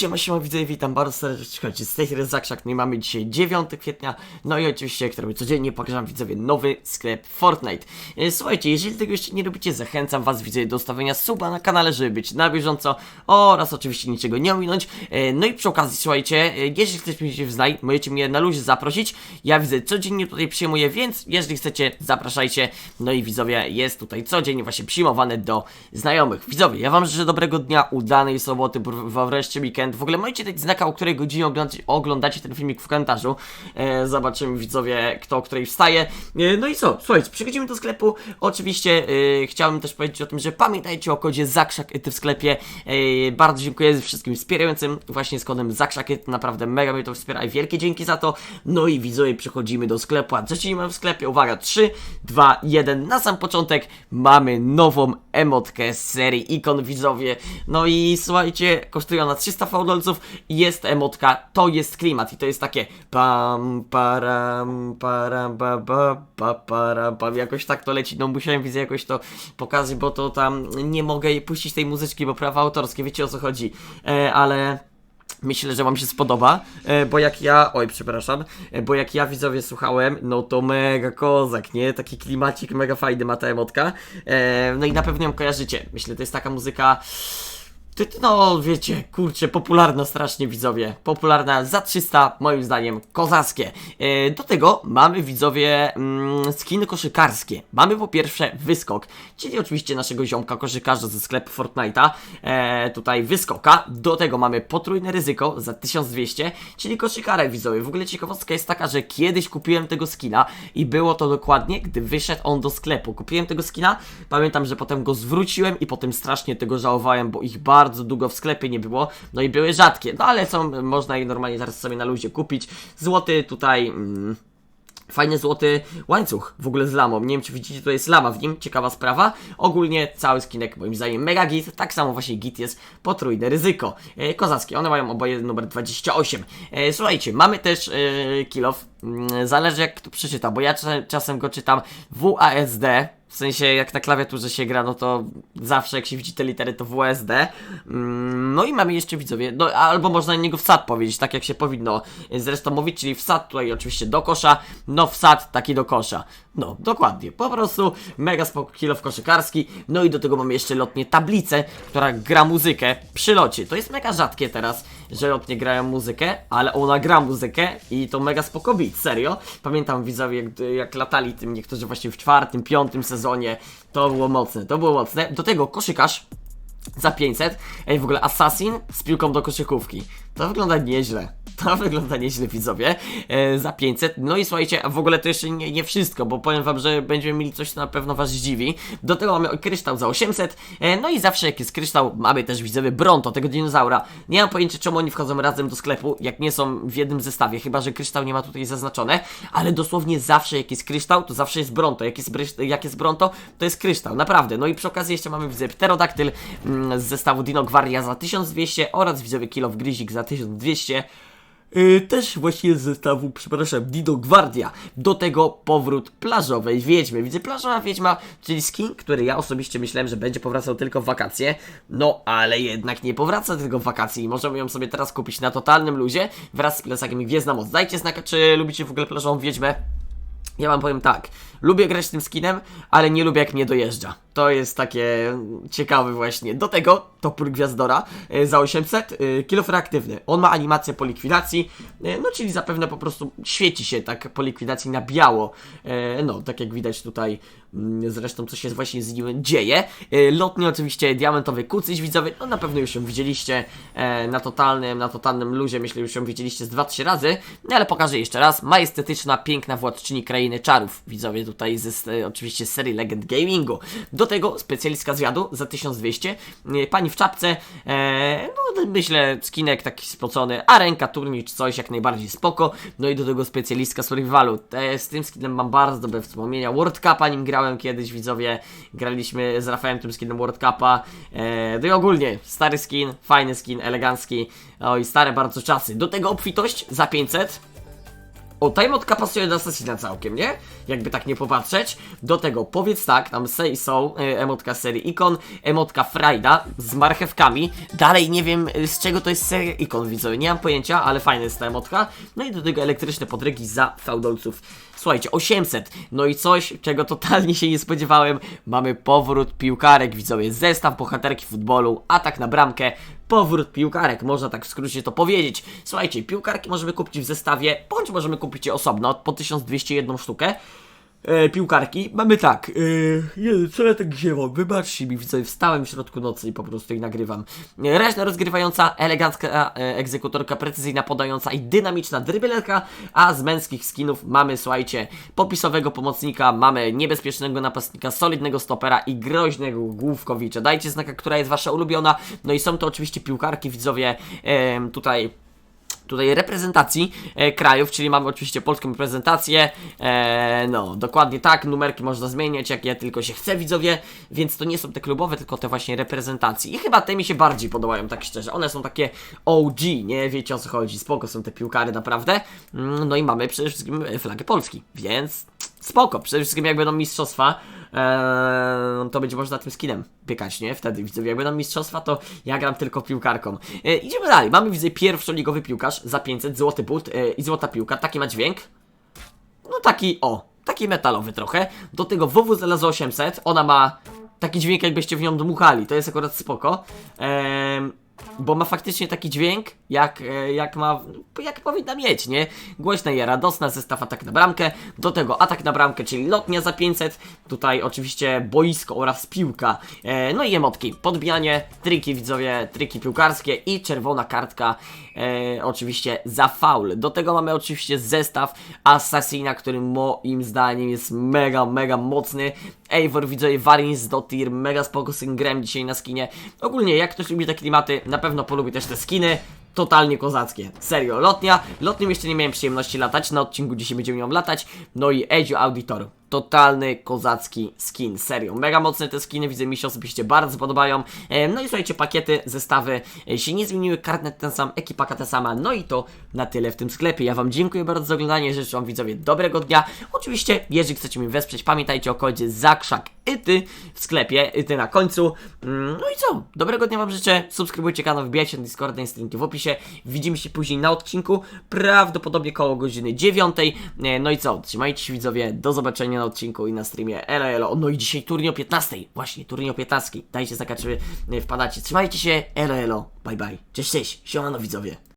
Siema, siema, widzę, witam bardzo serdecznie, z tej serii Zakrzak, no i mamy dzisiaj 9 kwietnia, no i oczywiście, jak robię codziennie, pokażę widzowie nowy sklep Fortnite. E, Słuchajcie, jeżeli tego jeszcze nie robicie, zachęcam was, widzowie, do ustawienia suba na kanale, żeby być na bieżąco oraz oczywiście niczego nie ominąć. E, No i przy okazji, słuchajcie, e, jeżeli chcecie mnie w znaj, możecie mnie na luzie zaprosić, ja widzę, codziennie tutaj przyjmuję, więc jeżeli chcecie, zapraszajcie, no i widzowie, jest tutaj codziennie właśnie przyjmowane do znajomych. Widzowie, ja wam życzę dobrego dnia, udanej soboty, bo wreszcie weekend. W ogóle możecie dać znaka, o której godzinie oglądacie, oglądacie ten filmik w komentarzu. E, zobaczymy widzowie, kto o której wstaje. E, no i co, słuchajcie, przechodzimy do sklepu. Oczywiście e, chciałbym też powiedzieć o tym, że pamiętajcie o kodzie ZAKRZAKETY w sklepie. E, bardzo dziękuję wszystkim wspierającym właśnie z kodem ZAKRZAKETY. Naprawdę mega mnie to wspiera i wielkie dzięki za to. No i widzowie, przechodzimy do sklepu. A co dzisiaj mamy w sklepie? Uwaga, 3, 2, 1. Na sam początek mamy nową emotkę z serii ikon widzowie. No i słuchajcie, kosztuje ona 300 fałdolców i jest emotka, to jest klimat i to jest takie pam, param, param, ba, ba, pa, param, pam, jakoś tak to leci, no musiałem widzę jakoś to pokazać, bo to tam nie mogę puścić tej muzyczki, bo prawa autorskie, wiecie o co chodzi, e, ale... Myślę, że Wam się spodoba, e, bo jak ja, oj przepraszam, e, bo jak ja widzowie słuchałem, no to mega kozak, nie? Taki klimacik mega fajny ma ta emotka. E, no i na pewno ją kojarzycie. Myślę, to jest taka muzyka. No wiecie, kurczę, popularna strasznie widzowie. Popularna za 300, moim zdaniem, kozackie. E, do tego mamy widzowie mm, skiny koszykarskie. Mamy po pierwsze wyskok, czyli oczywiście naszego ziomka koszykarza ze sklepu Fortnite'a. E, tutaj wyskoka. Do tego mamy potrójne ryzyko za 1200, czyli koszykarek widzowie. W ogóle ciekawostka jest taka, że kiedyś kupiłem tego skina i było to dokładnie, gdy wyszedł on do sklepu. Kupiłem tego skina, pamiętam, że potem go zwróciłem i potem strasznie tego żałowałem, bo ich bardzo długo w sklepie nie było. No i były rzadkie, no ale są, można je normalnie zaraz sobie na luzie kupić. Złoty tutaj... Mm, Fajny złoty łańcuch w ogóle z lamą. Nie wiem, czy widzicie, to jest lama w nim. Ciekawa sprawa. Ogólnie cały skinek moim zdaniem mega git. Tak samo właśnie git jest potrójne ryzyko. E, kozackie. One mają oboje numer 28. E, słuchajcie, mamy też e, kilof. Mm, zależy jak to przeczyta, bo ja cza- czasem go czytam WASD. W sensie, jak na klawiaturze się gra, no to zawsze jak się widzi te litery, to WSD. Mm, No i mamy jeszcze widzowie, no albo można na niego wsad powiedzieć, tak jak się powinno zresztą mówić, czyli wsad tutaj oczywiście do kosza, no wsad taki do kosza. No, dokładnie, po prostu mega spoko koszykarski, no i do tego mamy jeszcze lotnie tablicę, która gra muzykę przy locie. To jest mega rzadkie teraz, że lotnie grają muzykę, ale ona gra muzykę i to mega spoko beat, serio. Pamiętam widzowie, gdy, jak latali tym niektórzy właśnie w czwartym, piątym sezonie, to było mocne, to było mocne. Do tego koszykarz za 500. Ej, w ogóle Assassin z piłką do koszykówki. To wygląda nieźle. To wygląda nieźle, widzowie. E, za 500. No i słuchajcie, w ogóle to jeszcze nie, nie wszystko, bo powiem wam, że będziemy mieli coś, co na pewno was zdziwi. Do tego mamy kryształ za 800. E, no i zawsze jak jest kryształ, mamy też widzowie Bronto, tego dinozaura. Nie mam pojęcia, czemu oni wchodzą razem do sklepu, jak nie są w jednym zestawie, chyba że kryształ nie ma tutaj zaznaczone, ale dosłownie zawsze jak jest kryształ, to zawsze jest Bronto. Jak jest, jak jest Bronto, to jest kryształ, naprawdę. No i przy okazji jeszcze mamy widzę Pterodaktyl mm, z zestawu Dino Gwaria za 1200 oraz widzowie Kilow Gryzik za 1200. Yy, też właśnie z zestawu, przepraszam, Dido Gwardia. Do tego powrót plażowej wiedźmy. Widzę plażowa wiedźma, czyli skin, który ja osobiście myślałem, że będzie powracał tylko w wakacje. No, ale jednak nie powraca tylko w wakacje i możemy ją sobie teraz kupić na totalnym luzie wraz z plecakiem Gwiezdna Moc. Dajcie znaka, czy lubicie w ogóle plażową wiedźmę. Ja wam powiem tak, lubię grać tym skinem, ale nie lubię jak mnie dojeżdża. To jest takie ciekawe właśnie. Do tego topór Gwiazdora e, za 800, e, kilof reaktywny. On ma animację po likwidacji, e, no czyli zapewne po prostu świeci się tak po likwidacji na biało. No, tak jak widać tutaj mm, zresztą co się właśnie z nim dzieje. Lotnie oczywiście diamentowy kucyś widzowie, no na pewno już ją widzieliście na totalnym, na totalnym luzie, myślę już ją widzieliście z 2-3 razy, no ale pokażę jeszcze raz. Majestetyczna, piękna władczyni krainy czarów, widzowie tutaj ze, oczywiście z serii Legend Gamingu. Do tego specjalistka zwiadu za 1200, e, pani w czapce, e, no myślę skinek taki spocony, a ręka turniej czy coś jak najbardziej spoko, no i do tego specjalistka survivalu. E, z tym skinem mam bardzo dobre wspomnienia, World Cupa nim grałem kiedyś, widzowie, graliśmy z Rafałem tym skinem World Cupa, e, no i ogólnie stary skin, fajny skin, elegancki, oj stare bardzo czasy. Do tego obfitość za 500, O, emotka pasuje do Assassina całkiem, nie? Jakby tak nie popatrzeć. Do tego powiedz tak, tam say so, e, emotka serii Ikon, emotka Frajda z marchewkami. Dalej nie wiem e, z czego to jest seria Ikon, widzowie, nie mam pojęcia, ale fajna jest ta emotka. No i do tego elektryczne podrygi za feudolców. Słuchajcie, 800. No i coś, czego totalnie się nie spodziewałem. Mamy powrót piłkarek, widzowie. Zestaw bohaterki futbolu, atak na bramkę, powrót piłkarek, można tak w skrócie to powiedzieć. Słuchajcie, piłkarki możemy kupić w zestawie, bądź możemy kupić je osobno, po 1201 sztukę. E, piłkarki. Mamy tak. E, nie, co ja tak ziewam? Wybaczcie mi, widzowie, wstałem w środku nocy i po prostu ich nagrywam. E, Ręczna rozgrywająca, elegancka e, egzekutorka, precyzyjna podająca i dynamiczna dryblerka, a z męskich skinów mamy, słuchajcie, popisowego pomocnika, mamy niebezpiecznego napastnika, solidnego stopera i groźnego główkowicza. Dajcie znaka, która jest wasza ulubiona. No i są to oczywiście piłkarki, widzowie, em, tutaj tutaj reprezentacji e, krajów, czyli mamy oczywiście polską reprezentację, e, no dokładnie tak, numerki można zmieniać jak ja tylko się chce widzowie, więc to nie są te klubowe, tylko te właśnie reprezentacje. I chyba te mi się bardziej podobają, tak szczerze, one są takie OG, nie? Wiecie o co chodzi, spoko są te piłkary naprawdę, Mm, no i mamy przede wszystkim flagę Polski, więc spoko, przede wszystkim jak będą mistrzostwa, Eee, to będzie można tym skinem piekać, nie? Wtedy widzowie, jak będą mistrzostwa, to ja gram tylko piłkarką. E, idziemy dalej. Mamy widzę pierwszoligowy piłkarz za 500, złoty but e, i złota piłka. Taki ma dźwięk. No taki, o, taki metalowy trochę. Do tego WWZL za 800. Ona ma taki dźwięk, jakbyście w nią dmuchali. To jest akurat spoko. Ehm, bo ma faktycznie taki dźwięk, jak, e, jak ma, jak powinna mieć, nie? Głośna i radosna, zestaw atak na bramkę, do tego atak na bramkę, czyli lotnia za 500, tutaj oczywiście boisko oraz piłka, e, no i emotki, podbijanie, triki widzowie, triki piłkarskie i czerwona kartka, e, oczywiście za faul. Do tego mamy oczywiście zestaw Assassina, który moim zdaniem jest mega, mega mocny, Eivor, widzowie, Varins, Dotir, mega spoko grem dzisiaj na skinie. Ogólnie, jak ktoś lubi te klimaty, na pewno polubi też te skiny. Totalnie kozackie. Serio, lotnia. Lotnią jeszcze nie miałem przyjemności latać, na odcinku dzisiaj będziemy nią latać. No i Ezio Auditor. Totalny kozacki skin, serio. Mega mocne te skiny, widzę mi się osobiście bardzo podobają. E, No i słuchajcie, pakiety, zestawy e, się nie zmieniły, karnet ten sam, ekipaka ta sama. No i to na tyle w tym sklepie. Ja Wam dziękuję bardzo za oglądanie, życzę Wam widzowie dobrego dnia. Oczywiście, jeżeli chcecie mnie wesprzeć, pamiętajcie o kodzie ZAKRZAK YTY w sklepie, YTY na końcu. Mm, No i co? Dobrego dnia Wam życzę, subskrybujcie kanał, wbijajcie na Discorda, jest linki w opisie. Widzimy się później na odcinku, prawdopodobnie koło godziny 9. E, No i co? Trzymajcie się widzowie, do zobaczenia na odcinku i na streamie. Elo, elo. No i dzisiaj turniej o 15. Właśnie, turniej o 15. Dajcie znaka, czy wpadacie. Trzymajcie się, elo, elo. Bye, bye. Cześć, cześć. Siemano widzowie.